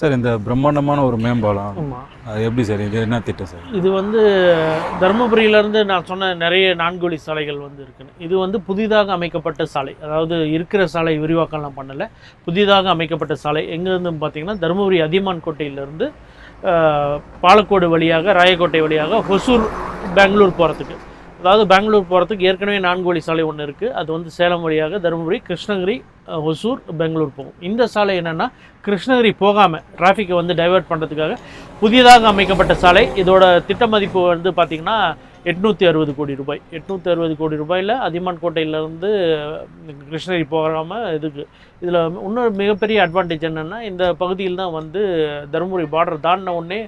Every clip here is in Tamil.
சார் இந்த பிரம்மாண்டமான ஒரு மேம்பாலம். அது எப்படி சார்? இது என்ன திட்டம் சார்? இது வந்து தருமபுரியிலேருந்து நான் சொன்ன நிறைய நான்கு வழி சாலைகள் வந்து இருக்குன்னு இது வந்து புதிதாக அமைக்கப்பட்ட சாலை. அதாவது இருக்கிற சாலை விரிவாக்கம்லாம் பண்ணலை. புதிதாக அமைக்கப்பட்ட சாலை. எங்கேருந்து பார்த்தீங்கன்னா தருமபுரி அதியமான் கோட்டையிலேருந்து பாலக்கோடு வழியாக ராயக்கோட்டை வழியாக ஹொசூர் பெங்களூர் போகிறதுக்கு அதாவது பெங்களூர் போகிறதுக்கு ஏற்கனவே நான்கு வழி சாலை ஒன்று இருக்குது அது வந்து சேலம் வழியாக தருமபுரி கிருஷ்ணகிரி ஒசூர் பெங்களூர் போகும். இந்த சாலை என்னென்னா கிருஷ்ணகிரி போகாமல் டிராஃபிக்கை வந்து டைவெர்ட் பண்ணுறதுக்காக புதிதாக அமைக்கப்பட்ட சாலை. இதோட திட்ட மதிப்பு வந்து பார்த்திங்கன்னா எட்நூற்றி அறுபது கோடி ரூபாய். எட்நூற்றி அறுபது கோடி ரூபாயில் அதியமான் கோட்டையிலேருந்து கிருஷ்ணகிரி போகாமல் இதுக்கு இதில் இன்னொரு மிகப்பெரிய அட்வான்டேஜ் என்னென்னா இந்த பகுதியில் தான் வந்து தருமபுரி பார்டர் தாண்டின உடனே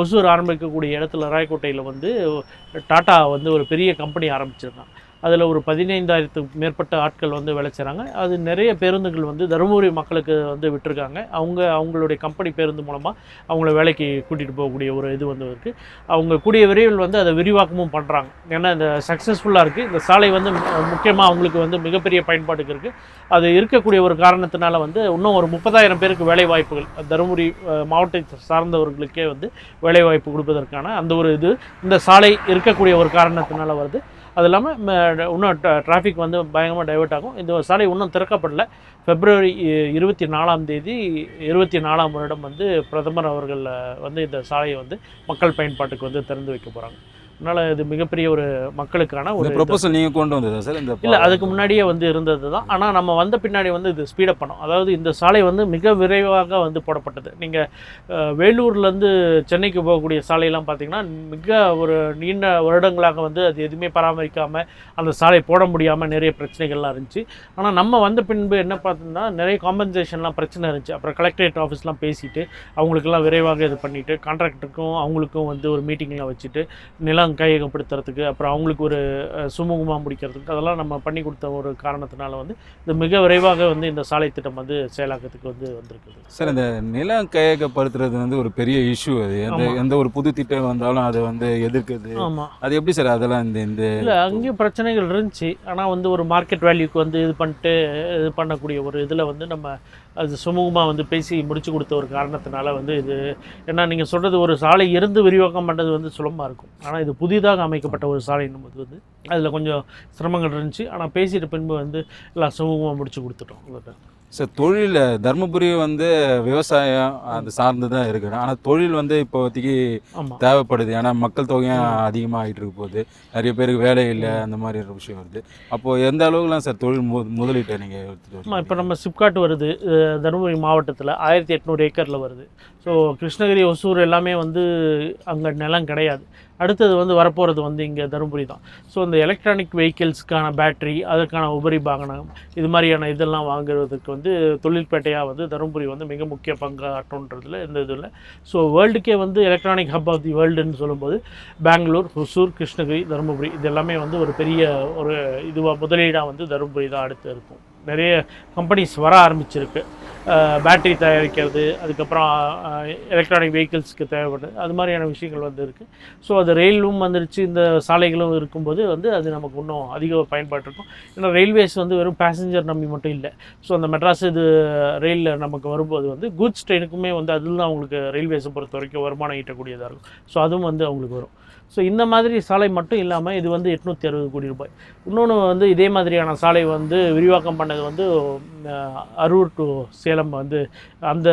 ஒசூர் ஆரம்பிக்கக்கூடிய இடத்துல ராயக்கோட்டையில் வந்து டாட்டா வந்து ஒரு பெரிய கம்பெனி ஆரம்பிச்சிருந்தான். அதில் ஒரு பதினைந்தாயிரத்துக்கு மேற்பட்ட ஆட்கள் வந்து வேலை செய்கிறாங்க அது நிறைய பேருந்துகள் வந்து தருமபுரி மக்களுக்கு வந்து விட்டுருக்காங்க. அவங்க அவங்களுடைய கம்பெனி பேருந்து மூலமாக அவங்கள வேலைக்கு கூட்டிகிட்டு போகக்கூடிய ஒரு இது வந்து இருக்குது அவங்க கூடிய விரைவில் வந்து அதை விரிவாக்கமும் பண்ணுறாங்க ஏன்னா இந்த சக்ஸஸ்ஃபுல்லாக இருக்குது இந்த சாலை வந்து முக்கியமாக அவங்களுக்கு வந்து மிகப்பெரிய பயன்பாட்டுக்கு இருக்குது அது இருக்கக்கூடிய ஒரு காரணத்தினால வந்து இன்னும் ஒரு முப்பதாயிரம் பேருக்கு வேலை வாய்ப்புகள் தருமபுரி மாவட்டத்தை சார்ந்தவர்களுக்கே வந்து வேலை வாய்ப்பு கொடுப்பதற்கான அந்த ஒரு இது இந்த சாலை இருக்கக்கூடிய ஒரு காரணத்தினால வருது. அது இல்லாமல் இன்னும் டிராஃபிக் வந்து பயங்கரமாக டைவர்ட் ஆகும். இந்த சாலை இன்னும் திறக்கப்படல. ஃபெப்ரவரி இருபத்தி நாலாம் தேதி இருபத்தி நாலாம் வருடம் வந்து பிரதமர் அவர்கள் வந்து இந்த சாலையை வந்து மக்கள் பயன்பாட்டுக்கு வந்து திறந்து வைக்க போகிறாங்க அதனால் இது மிகப்பெரிய ஒரு மக்களுக்கான ஒரு. ப்ரொபோசல் நீங்கள் கொண்டு வந்ததா சார்? இந்த இல்லை அதுக்கு முன்னாடியே வந்து இருந்தது தான் ஆனால் நம்ம வந்த பின்னாடி வந்து இது ஸ்பீடப் பண்ணோம். அதாவது இந்த சாலை வந்து மிக விரைவாக வந்து போடப்பட்டது. நீங்கள் வேலூர்லேருந்து சென்னைக்கு போகக்கூடிய சாலையெல்லாம் பார்த்தீங்கன்னா மிக ஒரு நீண்ட வருடங்களாக வந்து அது எதுவுமே பராமரிக்காமல் அந்த சாலை போட முடியாமல் நிறைய பிரச்சனைகள்லாம் இருந்துச்சு. ஆனால் நம்ம வந்த பின்பு என்ன பார்த்தோம்னா நிறைய காம்பன்சேஷன்லாம் பிரச்சனை இருந்துச்சு. அப்புறம் கலெக்டரேட் ஆஃபீஸ்லாம் பேசிட்டு அவங்களுக்கெல்லாம் விரைவாக இது பண்ணிவிட்டு கான்ட்ராக்டருக்கும் அவங்களுக்கும் வந்து ஒரு மீட்டிங்லாம் வச்சுட்டு நிலம் கையகப்படுத்துறதுக்கு அப்புறம் அவங்களுக்கு ஒரு சுமூகமாக முடிக்கிறதுக்கு அதெல்லாம் நம்ம பண்ணி கொடுத்த ஒரு காரணத்தினால வந்து இது மிக விரைவாக வந்து இந்த சாலை திட்டம் வந்து செயலாக்கத்துக்கு வந்து வந்திருக்குது. சார் இந்த நிலம் கையகப்படுத்துறது வந்து ஒரு பெரிய இஷ்யூ அது. எந்த. எந்த ஒரு புது திட்டம் வந்தாலும் அதை வந்து எதிர்க்குது. ஆமாம் அது எப்படி சார் அதெல்லாம் இந்த இந்த இல்லை அங்கேயும் பிரச்சனைகள் இருந்துச்சு. ஆனால் வந்து ஒரு மார்க்கெட் வேல்யூக்கு வந்து இது பண்ணிட்டு இது பண்ணக்கூடிய ஒரு இதில் வந்து நம்ம அது சுமூகமாக வந்து பேசி முடிச்சு கொடுத்த ஒரு காரணத்தினால வந்து இது ஏன்னா நீங்கள் சொல்கிறது ஒரு சாலை இருந்து விரிவாக்கம் பண்ணது வந்து சுலபமாக இருக்கும். ஆனால் இது புதிதாக அமைக்கப்பட்ட ஒரு சாலைன்னும் போது வந்து அதில் கொஞ்சம் சிரமங்கள் இருந்துச்சு. ஆனால் பேசிட்ட பின்பு வந்து எல்லாம் சுமூகமாக முடிச்சு கொடுத்துட்டோம். உங்களுக்கு சார் தொழில் தருமபுரி வந்து விவசாயம் அது சார்ந்து தான் இருக்குது. ஆனால் தொழில் வந்து இப்போதைக்கு தேவைப்படுது. ஏன்னா மக்கள் தொகையும் அதிகமாகிட்டு இருக்க போகுது. நிறைய பேருக்கு வேலை இல்லை அந்த மாதிரி ஒரு விஷயம் வருது. அப்போது எந்த அளவுக்குலாம் சார் தொழில் மு முதலீட்டை நீங்கள் எடுத்துகிட்டு இப்போ நம்ம சிப்காட் வருது தருமபுரி மாவட்டத்தில் ஆயிரத்தி எட்நூறு ஏக்கரில் வருது. ஸோ கிருஷ்ணகிரி ஒசூர் எல்லாமே வந்து அங்கே நிலம் கிடையாது. அடுத்தது வந்து வரப்போகிறது வந்து இங்கே தருமபுரி தான். ஸோ இந்த எலக்ட்ரானிக் வெஹிக்கிள்ஸ்க்கான பேட்டரி அதற்கான உபரி வாகனம் இது மாதிரியான இதெல்லாம் வாங்குறதுக்கு வந்து வந்து தொழில்பேட்டையாக வந்து தருமபுரி வந்து மிக முக்கிய பங்காற்றுன்றதுல எந்த இது இல்லை. ஸோ வேர்ல்டுக்கே வந்து எலக்ட்ரானிக் ஹப் ஆஃப் தி வேர்ல்டுன்னு சொல்லும்போது பெங்களூர் ஹொசூர் கிருஷ்ணகிரி தருமபுரி இது எல்லாமே வந்து ஒரு பெரிய ஒரு இதுவாக முதலீடாக வந்து தருமபுரி தான் அடுத்து இருக்கும். நிறைய கம்பெனிஸ் வர ஆரம்பிச்சிருக்கு. பேட்டரி தயாரிக்கிறது அதுக்கப்புறம் எலக்ட்ரானிக் வெஹிக்கிள்ஸ்க்கு தேவைப்படுது. அது மாதிரியான விஷயங்கள் வந்து இருக்குது ஸோ அது ரயிலும் வந்துருச்சு. இந்த சாலைகளும் இருக்கும்போது வந்து அது நமக்கு இன்னும் அதிக பயன்பாட்டிருக்கும் ஏன்னா ரயில்வேஸ் வந்து வெறும் பேசஞ்சர் நம்பி மட்டும் இல்லை. ஸோ அந்த மெட்ராஸ் இது ரயிலில் நமக்கு வரும்போது வந்து குட்ஸ் ட்ரெயினுக்குமே வந்து அதில் தான் அவங்களுக்கு ரயில்வேஸை பொறுத்த வரைக்கும் வருமானம் ஈட்டக்கூடியதாக இருக்கும். ஸோ அதுவும் வந்து அவங்களுக்கு வரும். ஸோ இந்த மாதிரி சாலை மட்டும் இல்லாமல் இது வந்து எட்நூற்றி அறுபது கோடி ரூபாய். இன்னொன்று வந்து இதே மாதிரியான சாலை வந்து விரிவாக்கம் பண்ணது வந்து அரூர் டு சேலம் வந்து அந்த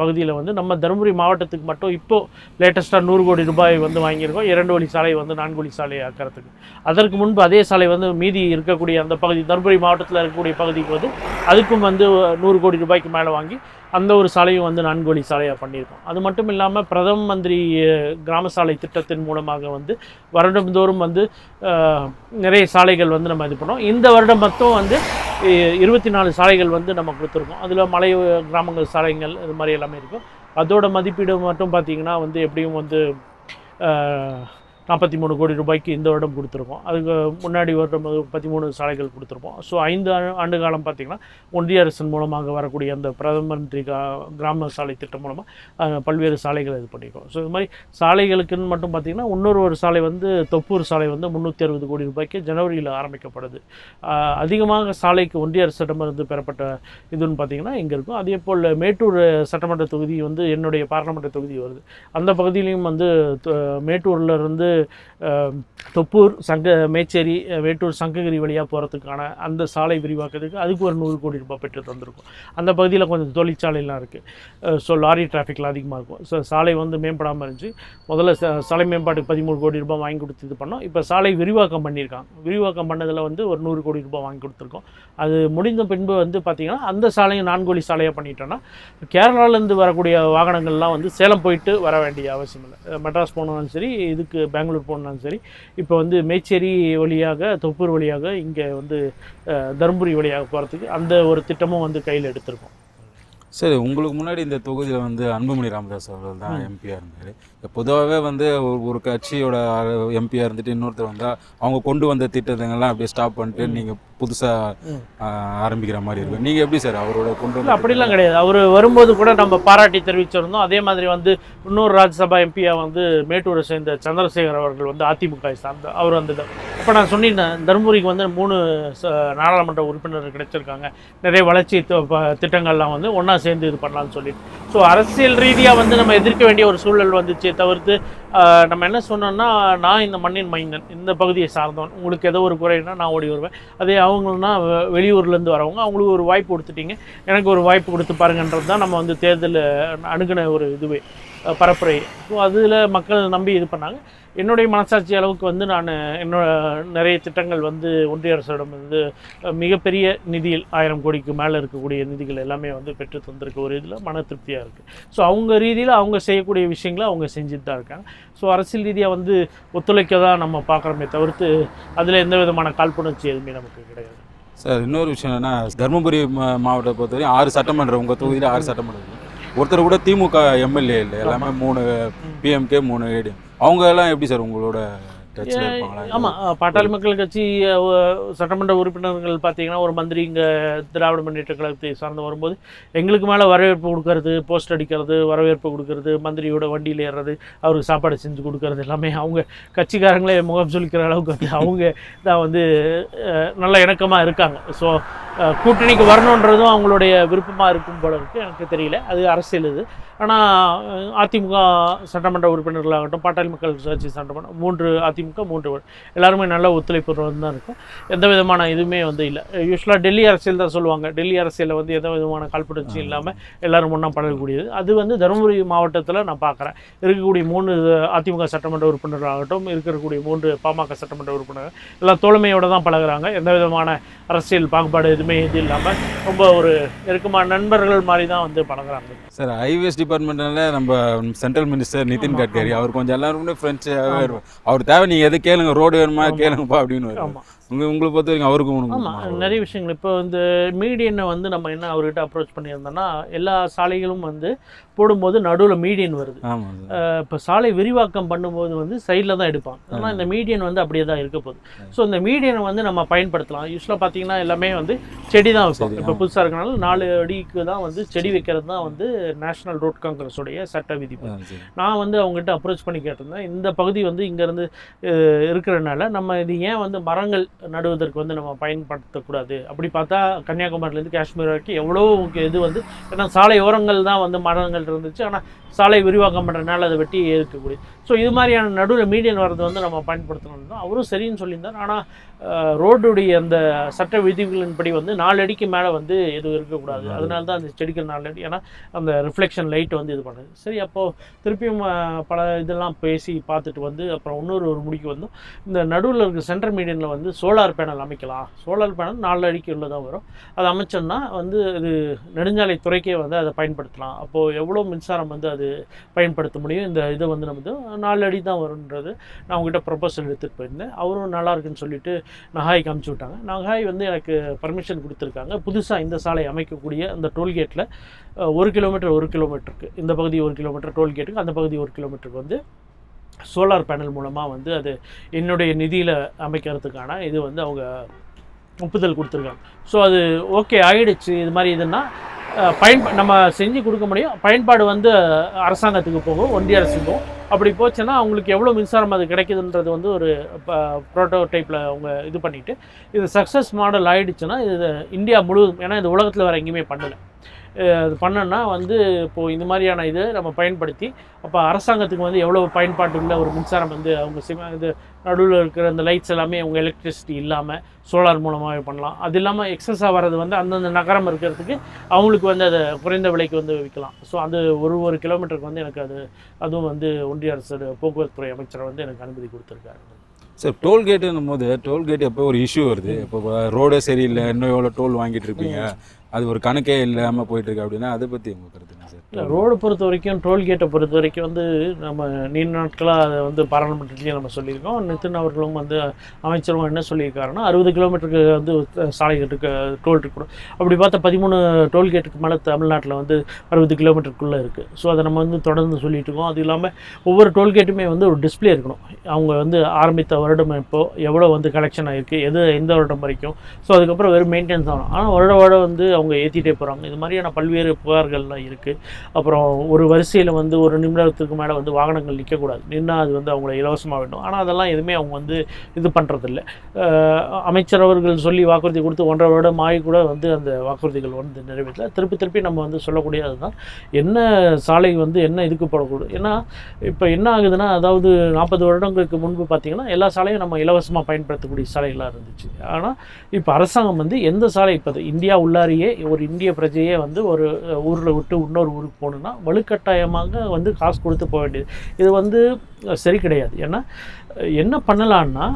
பகுதியில் வந்து நம்ம தருமபுரி மாவட்டத்துக்கு மட்டும் இப்போது லேட்டஸ்ட்டாக நூறு கோடி ரூபாய் வந்து வாங்கியிருக்கோம். இரண்டு வழி சாலை வந்து நான்கு வழி சாலை ஆக்கிறதுக்கு. அதற்கு முன்பு அதே சாலை வந்து மீதி இருக்கக்கூடிய அந்த பகுதி தருமபுரி மாவட்டத்தில் இருக்கக்கூடிய பகுதிக்கு வந்து அதுக்கும் வந்து நூறு கோடி ரூபாய்க்கு மேலே வாங்கி அந்த ஒரு சாலையும் வந்து நான்கு வழி சாலையாக பண்ணியிருக்கோம். அது மட்டும் இல்லாமல் பிரதம மந்திரி கிராம சாலை திட்டத்தின் மூலமாக வந்து வருடந்தோறும் வந்து நிறைய சாலைகள் வந்து நம்ம இது பண்ணோம். இந்த வருடம் மட்டும் வந்து இருபத்தி நாலு சாலைகள் வந்து நம்ம கொடுத்துருக்கோம். அதில் மலை கிராமங்கள் சாலைகள் இது மாதிரி எல்லாமே இருக்கும். அதோட மதிப்பீடு மட்டும் பார்த்திங்கன்னா வந்து எப்படியும் வந்து நாற்பத்தி மூணு கோடி ரூபாய்க்கு இந்த வருடம் கொடுத்துருக்கோம். அதுக்கு முன்னாடி வருடம் பதிமூணு சாலைகள் கொடுத்துருப்போம். ஸோ ஐந்து ஆண்டு- ஆண்டு காலம் பார்த்திங்கன்னா ஒன்றிய அரசின் மூலமாக வரக்கூடிய அந்த பிரதம மந்திரி கிராம சாலை திட்டம் மூலமாக பல்வேறு சாலைகள் இது பண்ணியிருக்கோம். ஸோ இது மாதிரி சாலைகளுக்குன்னு மட்டும் பார்த்திங்கன்னா இன்னொரு ஒரு சாலை வந்து தொப்பூர் சாலை வந்து முந்நூற்றி அறுபது கோடி ரூபாய்க்கு ஜனவரியில் ஆரம்பிக்கப்படுது. அதிகமாக சாலைக்கு ஒன்றிய அரசிடமிருந்து பெறப்பட்ட இதுன்னு பார்த்தீங்கன்னா இங்கே இருக்கும். அதே போல் மேட்டூர் சட்டமன்ற தொகுதி வந்து என்னுடைய பாராளுமன்ற தொகுதி வருது. அந்த பகுதியிலையும் வந்து தொ- இருந்து தொப்பூர் சங்க மேச்சேரி வேட்டூர் சங்ககிரி வழியாக போகிறதுக்கான அந்த சாலை விரிவாக்கத்துக்கு அதுக்கு ஒரு நூறு கோடி ரூபாய் பெற்று தந்திருக்கும். அந்த பகுதியில் கொஞ்சம் தொழிற்சாலைலாம் இருக்குது ஸோ லாரி டிராஃபிக்லாம் அதிகமாக இருக்கும். ஸோ சாலை வந்து மேம்படாமல் இருந்துச்சு. முதல்ல சாலை மேம்பாட்டுக்கு பதிமூணு கோடி ரூபாய் வாங்கி கொடுத்து இது பண்ணோம். இப்போ சாலை விரிவாக்கம் பண்ணியிருக்காங்க. விரிவாக்கம் பண்ணதில் வந்து ஒரு நூறு கோடி ரூபாய் வாங்கி கொடுத்துருக்கோம். அது முடிந்த பின்பு வந்து பார்த்திங்கன்னா அந்த சாலையை நான்கு சாலையாக பண்ணிட்டோன்னா கேரளாவிலேருந்து வரக்கூடிய வாகனங்கள்லாம் வந்து சேலம் போயிட்டு வர வேண்டிய அவசியம் இல்லை. மெட்ராஸ் போனாலும் சரி இதுக்கு பெங்களூர் போனாலும் சரி இப்போ வந்து மேச்சேரி வழியாக தொப்பூர் வழியாக இங்கே வந்து தருமபுரி வழியாக போகிறதுக்கு அந்த ஒரு திட்டமும் வந்து கையில் எடுத்திருக்கோம். சரி உங்களுக்கு முன்னாடி இந்த தொகுதியில் வந்து அன்புமணி ராமதாஸ் அவர்கள் தான் எம்பியாக இருந்தார். பொதுவாகவே வந்து ஒரு கட்சியோட எம்பியாக இருந்துட்டு இன்னொருத்தர் வந்தால் அவங்க கொண்டு வந்த திட்டங்கள்லாம் அப்படியே ஸ்டாப் பண்ணிட்டு நீங்கள் புதுசாக. ஆரம்பிக்கிற மாதிரி இருக்கும். நீங்கள் எப்படி சார் அவரோட கொண்டு வந்த அப்படிலாம் கிடையாது. அவர் வரும்போது கூட நம்ம பாராட்டி தெரிவிச்சிருந்தோம். அதே மாதிரி வந்து இன்னொரு ராஜ்யசபா எம்பியாக வந்து மேட்டூரை சேர்ந்த சந்திரசேகர் அவர்கள் வந்து அதிமுக சார்ந்த அவர் வந்தது அப்போ நான் சொன்னிருந்தேன் தருமபுரிக்கு வந்து மூணு ச- நாடாளுமன்ற உறுப்பினர் கிடைச்சிருக்காங்க. நிறைய வளர்ச்சி திட்டங்கள்லாம் வந்து ஒன்றா சேர்ந்து இது பண்ணலாம்னு சொல்லிட்டு. ஸோ அரசியல் ரீதியாக வந்து நம்ம எதிர்க்க வேண்டிய ஒரு சூழல் வந்துச்சே. தவிர்த்து நம்ம என்ன சொன்னோம்னா நான் இந்த மண்ணின் மைந்தன் இந்த பகுதியை சார்ந்தவன். உங்களுக்கு ஏதோ ஒரு குறைனா நான் ஓடி வருவேன். அதே அவங்கன்னா வெ- வெளியூர்லேருந்து வரவங்க அவங்களுக்கு ஒரு வாய்ப்பு கொடுத்துட்டீங்க. எனக்கு ஒரு வாய்ப்பு கொடுத்து பாருங்கன்றது தான் நம்ம வந்து தேர்தலில் அணுகுன ஒரு இதுவே. பரப்புரை. ஸோ அதில் மக்கள் நம்பி இது பண்ணாங்க. என்னுடைய மனசாட்சி அளவுக்கு வந்து நான் என்னோட நிறைய திட்டங்கள் வந்து ஒன்றிய அரசிடம் வந்து மிகப்பெரிய நிதியில் ஆயிரம் கோடிக்கு மேலே இருக்கக்கூடிய நிதிகள் எல்லாமே வந்து பெற்று தந்திருக்க ஒரு இதில் மன திருப்தியாக இருக்குது ஸோ அவங்க ரீதியில் அவங்க செய்யக்கூடிய விஷயங்களை அவங்க செஞ்சுட்டு தான் இருக்காங்க. ஸோ அரசியல் ரீதியாக வந்து ஒத்துழைக்க தான் நம்ம பார்க்குறோமே தவிர்த்து அதில் எந்த விதமான காழ்ப்புணர்ச்சி எதுவுமே நமக்கு கிடையாது. சார் இன்னொரு விஷயம் என்னென்னா தருமபுரி மா- மாவட்டத்தை பொறுத்தவரையும் ஆறு சட்டமன்றம் உங்கள் தொகுதியில் ஆறு சட்டமன்றம் ஒருத்தர் கூட திமுக எம்எல்ஏ இல்லை எல்லாமே மூணு பிஎம்கே மூணு ஏடிஎம் அவங்க எல்லாம் எப்படி சார் உங்களோட ஆமாம் பாட்டாளி மக்கள் கட்சி சட்டமன்ற உறுப்பினர்கள் பார்த்தீங்கன்னா ஒரு மந்திரி இங்கே திராவிட முன்னேற்ற கழகத்தை சார்ந்து வரும்போது எங்களுக்கு மேலே வரவேற்பு கொடுக்கறது போஸ்ட் அடிக்கிறது வரவேற்பு கொடுக்கறது மந்திரியோட வண்டியில் ஏறுறது அவருக்கு சாப்பாடு செஞ்சு கொடுக்கறது எல்லாமே அவங்க கட்சிக்காரங்களே முகம் சொல்லிக்கிற அளவுக்கு வந்து அவங்க தான் வந்து நல்ல இணக்கமாக இருக்காங்க. ஸோ கூட்டணிக்கு வரணுன்றதும் அவங்களுடைய விருப்பமாக இருக்கும் போல இருக்குது எனக்கு தெரியல. அது அரசியல் இது. ஆனால் அதிமுக சட்டமன்ற உறுப்பினர்களாகட்டும் பாட்டாளி மக்கள் கட்சி சட்டமன்ற மூன்று அதிமுக மூன்று வ- எல்லாருமே நல்ல ஒத்துழைப்பு தான் இருக்கும். எந்த விதமான இதுவுமே வந்து இல்லை. யூஸ்வலாக டெல்லி அரசியல் தான் சொல்லுவாங்க. டெல்லி அரசியலில் வந்து எந்த விதமான காழ்ப்புணர்ச்சி இல்லாமல் எல்லாரும் ஒன்றா பழகக்கூடியது அது வந்து தருமபுரி மாவட்டத்தில் நான் பார்க்குறேன் இருக்கக்கூடிய மூணு அதிமுக சட்டமன்ற உறுப்பினராகட்டும் இருக்கக்கூடிய மூன்று பாமக சட்டமன்ற உறுப்பினர் எல்லாம் தோழமையோட தான் பழகுறாங்க. எந்த விதமான அரசியல் பாகுபாடு எதுவுமே இது இல்லாமல் ரொம்ப ஒரு நெருக்கமான நண்பர்கள் மாதிரி தான் வந்து பழகுறாங்க. சார் ஹைவேஸ் டிபார்ட்மெண்ட்னால நம்ம சென்ட்ரல் மினிஸ்டர் நிதின் கட்கரி. அவர் கொஞ்சம் எல்லாருமே. இருக்கும் அவர் தேவை நீங்கள் எது கேளுங்க ரோடு வேணுமா. கேளுங்கப்பா அப்படின்னு உங்க உங்களை பொறுத்த வரைக்கும் அவருக்கும் ஆமாம் உனக்கும் நிறைய விஷயங்கள். இப்போ இந்த மீடியனை வந்து நம்ம என்ன அவர்கிட்ட அப்ரோச் பண்ணியிருந்தோம்னா எல்லா சாலைகளும் வந்து போடும்போது நடுவில் மீடியன் வருது. இப்போ சாலை விரிவாக்கம் பண்ணும்போது வந்து சைடில் தான் எடுப்பாங்க. ஆனால் இந்த மீடியன் வந்து அப்படியே தான் இருக்க போகுது. ஸோ இந்த மீடியனை வந்து நம்ம பயன்படுத்தலாம். யூஸ்வலாக பார்த்தீங்கன்னா எல்லாமே வந்து செடி தான் வைப்போம் செடி, இப்போ. புதுசாக இருக்கனால நாலு அடிக்கு தான் வந்து செடி வைக்கிறது தான் வந்து நேஷனல் ரோட் காங்கிரஸுடைய சட்ட விதிப்பு. நான் வந்து அவங்ககிட்ட அப்ரோச் பண்ணி கேட்டிருந்தேன். இந்த பகுதி வந்து இங்கேருந்து இருக்கிறனால நம்ம இது ஏன் வந்து மரங்கள் நடுவதற்கு வந்து நம்ம பயன்படுத்தக்கூடாது? அப்படி பார்த்தா கன்னியாகுமரியிலேருந்து காஷ்மீர் வரைக்கும் எவ்வளோ இது வந்து ஏன்னா சாலை ஓரங்கள் தான் வந்து மரங்கள் இருந்துச்சு. ஆனால் சாலை விரிவாக்கம் பண்ணுறதுனால அதை வெட்டி இருக்கக்கூடிய ஸோ இது மாதிரியான நடுவில் மீடியன் வரது வந்து நம்ம பயன்படுத்தணும் தான். அவரும் சரின்னு சொல்லியிருந்தார். ஆனால் ரோடுடைய அந்த சட்ட விதிகளின்படி வந்து நாலு அடிக்கு மேலே வந்து எதுவும் இருக்கக்கூடாது. அதனால தான் அந்த செடிகள் நாலு அடி ஏன்னா அந்த ரிஃப்ளெக்ஷன் லைட் வந்து இது பண்ணுது. சரி அப்போது திருப்பியும் பல இதெல்லாம் பேசி பார்த்துட்டு வந்து அப்புறம் இன்னொரு ஒரு முடிக்கு வந்தோம். இந்த நடுவில் இருக்க சென்ட்ரல் மீடியனில் வந்து சோலார் பேனல் அமைக்கலாம். சோலார் பேனல் நாலு அடிக்கு உள்ளதாக வரும். அது அமைச்சோம்னா வந்து இது நெடுஞ்சாலை துறைக்கே வந்து அதை பயன்படுத்தலாம். அப்போது எவ்வளோ மின்சாரம் வந்து அது பயன்படுத்த முடியும்? இந்த இதை வந்து நம்ம வந்து நாலு அடி தான் வரும்ன்றது நான் அவங்ககிட்ட ப்ரொபோசல் எடுத்துகிட்டு போயிருந்தேன். அவரும் நல்லா இருக்குன்னு சொல்லிட்டு நகாய்க்கு அமுச்சு விட்டாங்க. நகாய் வந்து எனக்கு பர்மிஷன் கொடுத்துருக்காங்க. புதுசாக இந்த சாலை அமைக்கக்கூடிய அந்த டோல்கேட்டில் ஒரு கிலோமீட்டர் ஒரு கிலோமீட்டருக்கு இந்த பகுதி ஒரு கிலோமீட்டர் டோல்கேட்டுக்கு அந்த பகுதி ஒரு கிலோமீட்டருக்கு வந்து சோலார் பேனல் மூலமாக வந்து அது என்னுடைய நிதியில் அமைக்கிறதுக்கான இது வந்து அவங்க ஒப்புதல் கொடுத்துருக்காங்க. ஸோ அது ஓகே ஆகிடுச்சு இது மாதிரி இதுன்னா பயன் நம்ம செஞ்சு கொடுக்க முடியும். பயன்பாடு வந்து அரசாங்கத்துக்கு போகும் ஒன்றிய அரசுக்கும் அப்படி போச்சுன்னா அவங்களுக்கு எவ்வளோ மின்சாரம் அது கிடைக்குதுன்றது வந்து ஒரு ப்ரோட்டோடைப்பில் அவங்க இது பண்ணிவிட்டு இது சக்ஸஸ் மாடல் ஆகிடுச்சுன்னா இது இந்தியா முழுவதும் ஏன்னா இது உலகத்தில் வேறு எங்கேயுமே பண்ணலை. அது பண்ணோன்னா வந்து இப்போது இந்த மாதிரியான இது நம்ம பயன்படுத்தி அப்போ அரசாங்கத்துக்கு வந்து எவ்வளோ பயன்பாட்டு உள்ள ஒரு மின்சாரம் வந்து அவங்க சிம இது நடுவில் இருக்கிற அந்த லைட்ஸ் எல்லாமே அவங்க எலக்ட்ரிசிட்டி இல்லாமல் சோலார் மூலமாகவே பண்ணலாம். அது இல்லாமல் எக்ஸஸாக வர்றது வந்து அந்தந்த நகரம் இருக்கிறதுக்கு அவங்களுக்கு வந்து அதை குறைந்த விலைக்கு வந்து விற்கலாம். ஸோ அது ஒரு ஒரு கிலோமீட்டருக்கு வந்து எனக்கு அது அதுவும் வந்து ஒன்றிய அரசு போக்குவரத்துறை அமைச்சர் வந்து எனக்கு அனுமதி கொடுத்துருக்காரு. சார் டோல்கேட்டுன்னும் போது டோல்கேட் எப்போ ஒரு இஷ்யூ வருது? இப்போ ரோடே சரியில்லை இன்னும் எவ்வளோ டோல் வாங்கிட்டு இருப்பீங்க? அது ஒரு கணக்கே இல்லாமல் போயிட்டு இருக்கு அப்படின்னா அதை பற்றி உங்கள் கருத்துங்க சார் இல்லை ரோடு பொறுத்த வரைக்கும் டோல்கேட்டை பொறுத்த வரைக்கும் வந்து நம்ம நீண்ட நாட்களாக அதை வந்து பாராளுமன்றத்துலேயும் நம்ம சொல்லியிருக்கோம். நிதின் அவர்களும் வந்து அமைச்சரும் என்ன சொல்லியிருக்காருன்னா அறுபது கிலோமீட்டருக்கு வந்து சாலைகளுக்கு டோல் இருக்கணும் அப்படி பார்த்தா பதிமூணு டோல்கேட்டுக்கு மேலே தமிழ்நாட்டில் வந்து அறுபது கிலோமீட்டருக்குள்ளே இருக்குது ஸோ அதை நம்ம வந்து தொடர்ந்து சொல்லிட்டு இருக்கோம். அது இல்லாமல் ஒவ்வொரு டோல்கேட்டுமே வந்து ஒரு டிஸ்ப்ளே இருக்கணும். அவங்க வந்து ஆரம்பித்த வருடம் இப்போது எவ்வளோ வந்து கலெக்ஷன் ஆகிருக்கு எது எந்த வருடம் வரைக்கும். ஸோ அதுக்கப்புறம் வெறும் மெயின்டெனன்ஸ் ஆகணும் ஆனால் வருட வருடம் வந்து அவங்க ஏற்றிட்டே போகிறாங்க இது மாதிரியான பல்வேறு புகார்கள்லாம் இருக்குது அப்புறம் ஒரு வரிசையில் வந்து ஒரு நிமிடத்துக்கு மேலே வந்து வாகனங்கள் நிற்கக்கூடாது நின்னால் அது வந்து அவங்கள இலவசமாக வேண்டும் ஆனால் அதெல்லாம் எதுவுமே அவங்க வந்து இது பண்ணுறதில்ல அமைச்சர் அவர்கள் சொல்லி வாக்குறுதி கொடுத்து ஒன்றரை வருடம் ஆகி கூட வந்து அந்த வாக்குறுதிகள் வந்து நிறைவேற்றல திருப்பி திருப்பி நம்ம வந்து சொல்லக்கூடியது தான் என்ன சாலை வந்து என்ன இதுக்கு போடக்கூடாது? ஏன்னா இப்போ என்ன ஆகுதுன்னா அதாவது நாற்பது வருடங்களுக்கு முன்பு பார்த்திங்கன்னா எல்லா சாலையும் நம்ம இலவசமாக பயன்படுத்தக்கூடிய சாலைகளாக இருந்துச்சு. ஆனால் இப்போ அரசாங்கம் வந்து எந்த சாலை இப்போ அது இந்தியா உள்ளாரியே ஒரு இந்திய பிரஜையே வந்து ஒரு ஊரில் விட்டு இன்னொரு ஊருக்கு போகணுன்னா வலுக்கட்டாயமாக வந்து காசு கொடுத்து போக வேண்டியது. இது வந்து சரி கிடையாது. ஏன்னா என்ன பண்ணலான்னா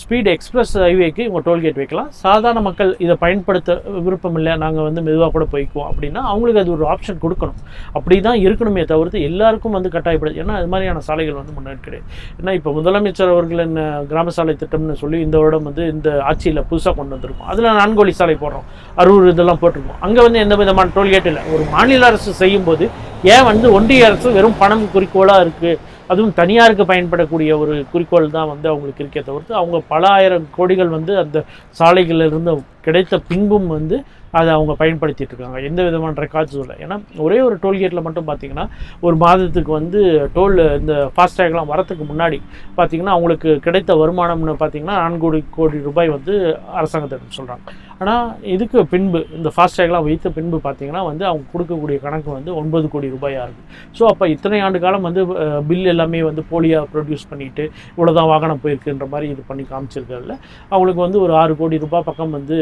ஸ்பீட் எக்ஸ்பிரஸ் ஹைவேக்கு இவங்க டோல்கேட் வைக்கலாம். சாதாரண மக்கள் இதை பயன்படுத்த விருப்பம் இல்லை நாங்கள் வந்து மெதுவாக கூட போய்க்குவோம் அப்படின்னா அவங்களுக்கு அது ஒரு ஆப்ஷன் கொடுக்கணும். அப்படி தான் இருக்கணுமே தவிர்த்து எல்லாருக்கும் வந்து கட்டாயப்படுது ஏன்னா அது மாதிரியான சாலைகள் வந்து முன்னாடி கிடையாது. ஏன்னா இப்போ முதலமைச்சர் அவர்களின் கிராம சாலை திட்டம்னு சொல்லி இந்த வருடம் வந்து இந்த ஆட்சியில் புதுசாக கொண்டு வந்திருக்கோம். அதில் நான்கோழி சாலை போடுறோம். அரூர் இதெல்லாம் போட்டிருக்கோம். அங்கே வந்து எந்த விதமான டோல்கேட் இல்லை. ஒரு மாநில அரசு செய்யும்போது ஏன் வந்து ஒன்றிய அரசு வெறும் பணம் குறிக்கோளாக இருக்குது அதுவும் தனியாருக்கு பயன்படக்கூடிய ஒரு குறிக்கோள் தான் வந்து அவங்களுக்கு இருக்கே தவிர்த்து அவங்க பல ஆயிரம் கோடிகள் வந்து அந்த சாலைகளில் இருந்து கிடைத்த பின்பும் வந்து அதை அவங்க பயன்படுத்திட்டு இருக்காங்க. எந்த விதமான ரெக்கார்ட்ஸும் இல்லை. ஏன்னா ஒரே ஒரு டோல்கேட்டில் மட்டும் பார்த்தீங்கன்னா ஒரு மாதத்துக்கு வந்து டோல் இந்த ஃபாஸ்டேக்லாம் வரத்துக்கு முன்னாடி பார்த்தீங்கன்னா அவங்களுக்கு கிடைத்த வருமானம்னு பார்த்தீங்கன்னா நான்கு கோடி கோடி ரூபாய் வந்து அரசாங்கத்திடம் சொல்கிறாங்க ஆனால் இதுக்கு பின்பு இந்த ஃபாஸ்டேக்லாம் வைத்த பின்பு பார்த்தீங்கன்னா வந்து அவங்க கொடுக்கக்கூடிய கணக்கு வந்து ஒன்பது கோடி ரூபாயாக இருக்குது ஸோ அப்போ இத்தனை ஆண்டு காலம் வந்து பில் எல்லாமே வந்து போலியாக ப்ரொடியூஸ் பண்ணிட்டு இவ்வளோதான் வாகனம் போயிருக்குன்ற மாதிரி இது பண்ணி காமிச்சிருக்கிறதுல அவங்களுக்கு வந்து ஒரு ஆறு கோடி ரூபாய் பக்கம் வந்து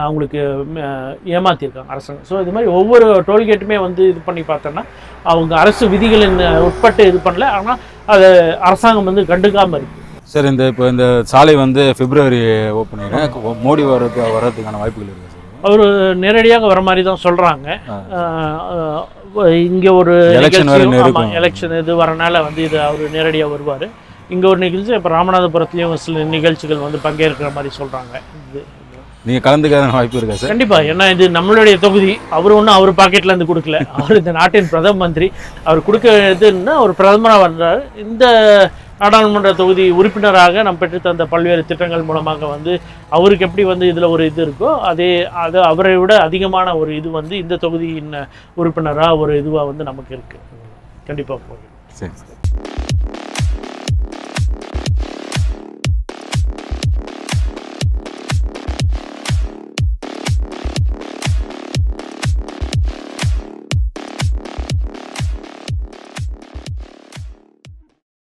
அவங்களுக்கு அஹ், ஏமாத்தியிருக்காங்க அரசாங்கம். ஸோ இது மாதிரி ஒவ்வொரு டோல்கேட்டுமே வந்து இது பண்ணி பார்த்தோன்னா அவங்க அரசு விதிகளின் உட்பட்டு இது பண்ணல. ஆனால் அதை அரசாங்கம் வந்து கண்டுக்காமல் இருக்குது சார் இந்த இப்போ இந்த சாலை வந்து பிப்ரவரி ஓப்பன் மோடி வர்றது வர்றதுக்கான வாய்ப்புகள் இருக்குது அவர் நேரடியாக வர மாதிரி தான் சொல்கிறாங்க. இங்கே ஒரு நெருக்கம். எலெக்ஷன் இது வரனால வந்து இது அவர் நேரடியாக வருவார். இங்கே ஒரு நிகழ்ச்சி இப்போ ராமநாதபுரத்துலேயும் சில நிகழ்ச்சிகள் வந்து பங்கேற்கிற மாதிரி சொல்கிறாங்க இது நீங்கள் கலந்துக்காத வாய்ப்பு இருக்கா சார் கண்டிப்பா. ஏன்னா இது நம்மளுடைய தொகுதி. அவர் ஒன்றும் அவர் பாக்கெட்ல இருந்து கொடுக்கல. அவர் இந்த நாட்டின் பிரதம மந்திரி. அவர் கொடுக்கறதுன்னா அவர் பிரதமராக வர்றாரு இந்த நாடாளுமன்ற தொகுதி உறுப்பினராக நாம் பெற்று தந்த பல்வேறு திட்டங்கள் மூலமாக வந்து அவருக்கு எப்படி வந்து இதில் ஒரு இது இருக்கோ அதே அது அவரை விட அதிகமான ஒரு இது வந்து இந்த தொகுதியின் உறுப்பினராக ஒரு இதுவாக வந்து நமக்கு இருக்குது கண்டிப்பாக போகுது சரி.